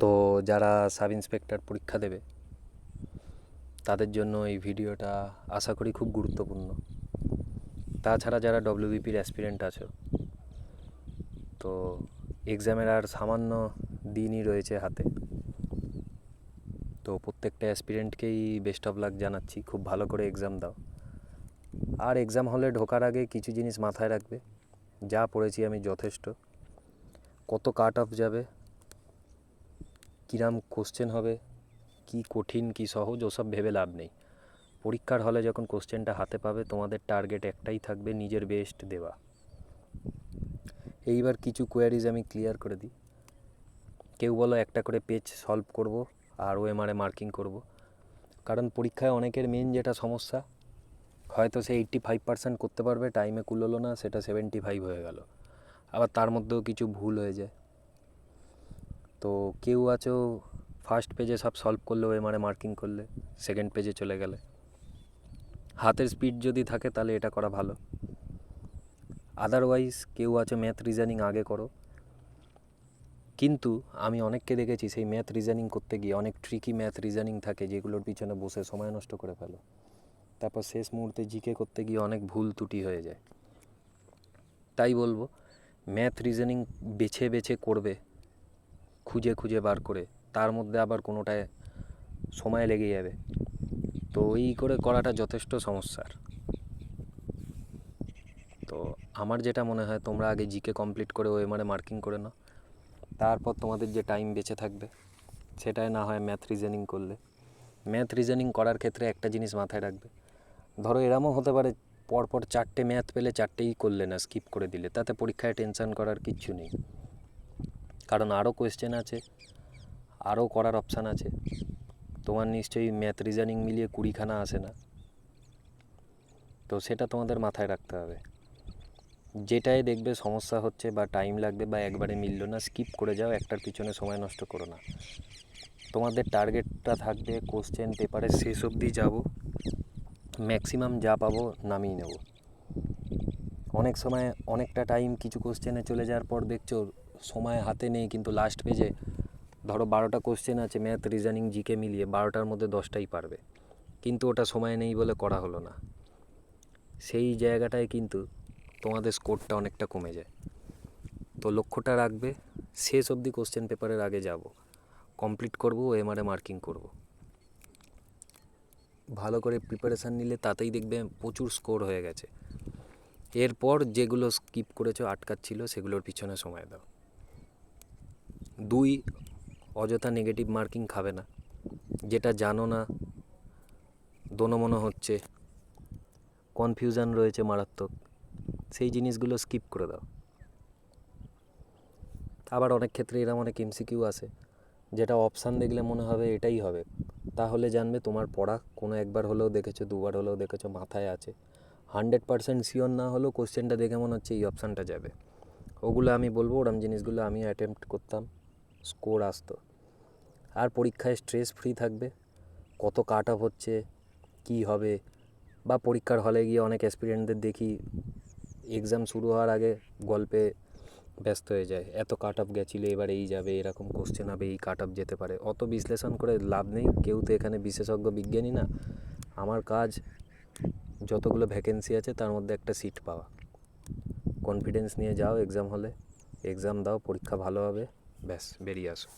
তো যারা sub inspector পরীক্ষা দেবে, তাদের জন্য এই ভিডিওটা আশা করি খুব গুরুত্বপূর্ণ। তাছাড়া যারা ডব্লিউবিপির অ্যাসপিরেন্ট আছো, তো এক্সামের আর সামান্য দিনই রয়েছে হাতে। তো প্রত্যেকটা অ্যাসপিরেন্টকেই বেস্ট অফ লাক জানাচ্ছি, খুব ভালো করে এক্সাম দাও। আর এক্সাম হলে ঢোকার আগে কিছু জিনিস মাথায় রাখবে, যা পড়েছি আমি যথেষ্ট। কত কাট অফ যাবে কিরাম কোশ্চেন হবে, কি কঠিন, কি সহজ, ওসব ভেবে লাভ নেই। পরীক্ষার হলে যখন কোশ্চেনটা হাতে পাবে, তোমাদের টার্গেট একটাই থাকবে, নিজের বেস্ট দেওয়া। এইবার কিছু কোয়ারিজ আমি ক্লিয়ার করে দিই। কেউ বলো একটা করে পেজ সলভ করব, আর ওএমআরে মার্কিং করব। কারণ পরীক্ষায় অনেকের মেন যেটা সমস্যা, হয়তো সে এইট্টি ফাইভ পার্সেন্ট করতে পারবে টাইমে কুলোলো না, সেটা সেভেন্টি ফাইভ হয়ে গেল। আবার তার মধ্যেও কিছু ভুল হয়ে যায়। তো কেউ আছো ফার্স্ট পেজে সব সলভ করলে ওএমআরে মার্কিং করলে সেকেন্ড পেজে চলে গেলে। হাতের স্পিড যদি থাকে, তাহলে এটা করা ভালো। আদারওয়াইজ কেউ আছে ম্যাথ রিজনিং আগে করো। কিন্তু আমি অনেককে দেখেছি, সেই ম্যাথ রিজনিং করতে গিয়ে অনেক ট্রিকি ম্যাথ রিজনিং থাকে, যেগুলোর পিছনে বসে সময় নষ্ট করে ফেলো। তারপর শেষ মুহূর্তে জিকে করতে গিয়ে অনেক ভুল ত্রুটি হয়ে যায়। তাই বলব ম্যাথ রিজনিং বেছে বেছে করবে। খুঁজে খুঁজে বার করে, তার মধ্যে আবার কোনোটায় সময় লেগে যাবে। তো ওই করে করাটা যথেষ্ট সমস্যার। তো আমার যেটা মনে হয়, তোমরা আগে জিকে কমপ্লিট করে ওএমআরে মার্কিং করে নাও। তারপর তোমাদের যে টাইম বেঁচে থাকবে সেটাই না হয় ম্যাথ রিজনিং করলে। ম্যাথ রিজনিং করার ক্ষেত্রে একটা জিনিস মাথায় রাখবে। ধরো এরমও হতে পারে, পরপর চারটে ম্যাথ পেলে চারটেই করলে না স্কিপ করে দিলে। তাতে পরীক্ষায় টেনশন করার কিচ্ছু নেই। কারণ আরও কোয়েশ্চেন আছে, আরও করার অপশান আছে। তোমার নিশ্চয়ই ম্যাথ রিজনিং মিলিয়ে কুড়িখানা আসে না। তো সেটা তোমাদের মাথায় রাখতে হবে। যেটাই দেখবে সমস্যা হচ্ছে বা টাইম লাগবে বা একবারে মিললো না স্কিপ করে যাও, একটার পিছনে সময় নষ্ট করো না। তোমাদের টার্গেটটা থাকবে কোশ্চেন পেপারে শেষ অবধি যাব ম্যাক্সিমাম যা পাবো নামিয়ে নেব। অনেক সময় অনেকটা টাইম কিছু কোশ্চেনে চলে যাওয়ার পর দেখছ সময় হাতে নেই, কিন্তু লাস্ট পেজে ধরো বারোটা কোশ্চেন আছে ম্যাথ রিজনিং জিকে মিলিয়ে বারোটার মধ্যে দশটাই পারবে। কিন্তু ওটা সময় নেই বলে করা হলো না। সেই জায়গাটায় কিন্তু তোমাদের স্কোরটা অনেকটা কমে যায়। তো লক্ষ্যটা রাখবে, শেষ অবধি কোশ্চেন পেপারের আগে যাব। কমপ্লিট করব ও এমআরএ মার্কিং করব। ভালো করে প্রিপারেশান নিলে তাতেই দেখবে প্রচুর স্কোর হয়ে গেছে। এরপর যেগুলো স্কিপ করেছ, আটকাচ্ছিল, সেগুলোর পিছনে সময় দাও। দুই অযথা নেগেটিভ মার্কিং খাবে না। যেটা জানো না দোনোমনো হচ্ছে। কনফিউশন রয়েছে মারাত্মক। সেই জিনিসগুলো স্কিপ করে দাও। আবার অনেক ক্ষেত্রে এরকম অনেক এমসিকিউ আসে যেটা অপশান দেখলে মনে হবে এটাই হবে। তাহলে জানবে তোমার পড়া কোনো একবার হলেও দেখেছ, দুবার হলেও দেখেছ, মাথায় আছে। হান্ড্রেড পারসেন্ট শিওর না হলেও কোশ্চেনটা দেখে মনে হচ্ছে এই অপশানটা যাবে। ওগুলো আমি বলব, ওরম জিনিসগুলো আমি অ্যাটেম্প্ট করতাম। স্কোর আসতো। আর পরীক্ষায় স্ট্রেস ফ্রি থাকবে। কত কাট অফ হচ্ছে, কী হবে? বা পরীক্ষার হলে গিয়ে অনেক অ্যাসপিরিয়েন্টদের দেখি এক্সাম শুরু হওয়ার আগে গল্পে ব্যস্ত হয়ে যায়। এত কাট অফ গেছিল, এবার এই যাবে, এরকম কোশ্চেন হবে, এই কাট অফ যেতে পারে। অত বিশ্লেষণ করে লাভ নেই। কেউ তো এখানে বিশেষজ্ঞ, বিজ্ঞানী না। আমার কাজ যতগুলো ভ্যাকেন্সি আছে, তার মধ্যে একটা সিট পাওয়া। কনফিডেন্স নিয়ে যাও এক্সাম হলে। এক্সাম দাও, পরীক্ষা ভালো হবে। ¿Ves? Verías.